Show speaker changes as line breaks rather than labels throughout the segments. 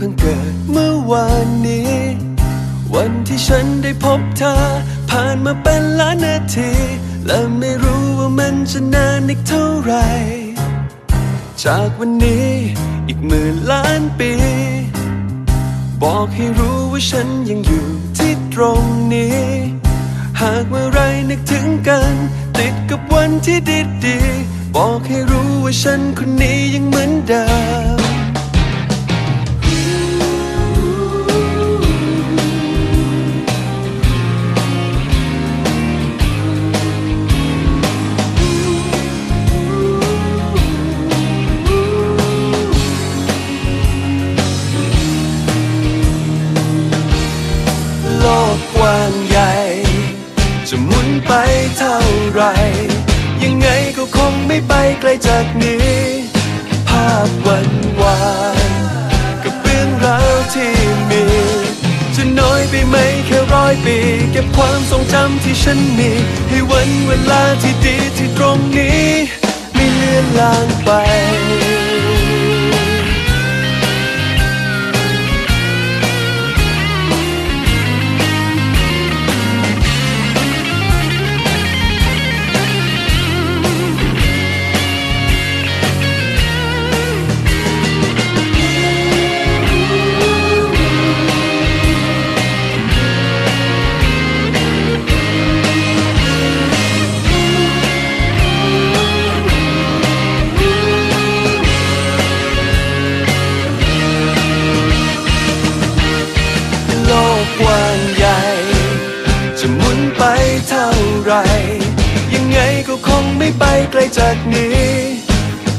พิ่งเกิดเมื่อวานนี้ วันที่ฉันได้พบเธอ ผ่านมาเป็นล้านนาที และไม่รู้ว่ามันจะนานอีกเท่าไหร่ จากวันนี้อีกหมื่นล้านปี บอกให้รู้ว่าฉันยังอยู่ที่ตรงนี้ หากเมื่อไรนึกถึงกัน ติดกับวันที่ดีดีบอกให้รู้ว่าฉันคนนี้ยังเหมือนเดิม ไกลจากนี้ ภาพวันวานกับเรื่องราวที่มี จะน้อยไปไหมแค่ร้อยปี เก็บความทรงจำที่ฉันมี ให้วันเวลาที่ดีที่ตรงนี้ ไม่เลือนลางไป ก็คงไม่ไปไกลจากนี้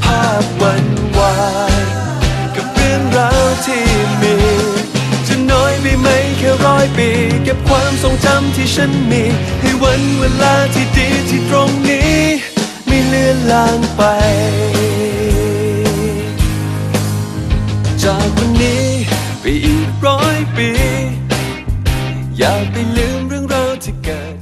ภาพวันวานกับเรื่องราวที่มี จะน้อยไปไหมแค่ร้อยปี เก็บความทรงจำที่ฉันมี ให้วันเวลาที่ดีที่ตรงนี้ ไม่เลือนลางไป จากวันนี้ไปอีกร้อยปี อย่าไปลืมเรื่องราวที่เกิด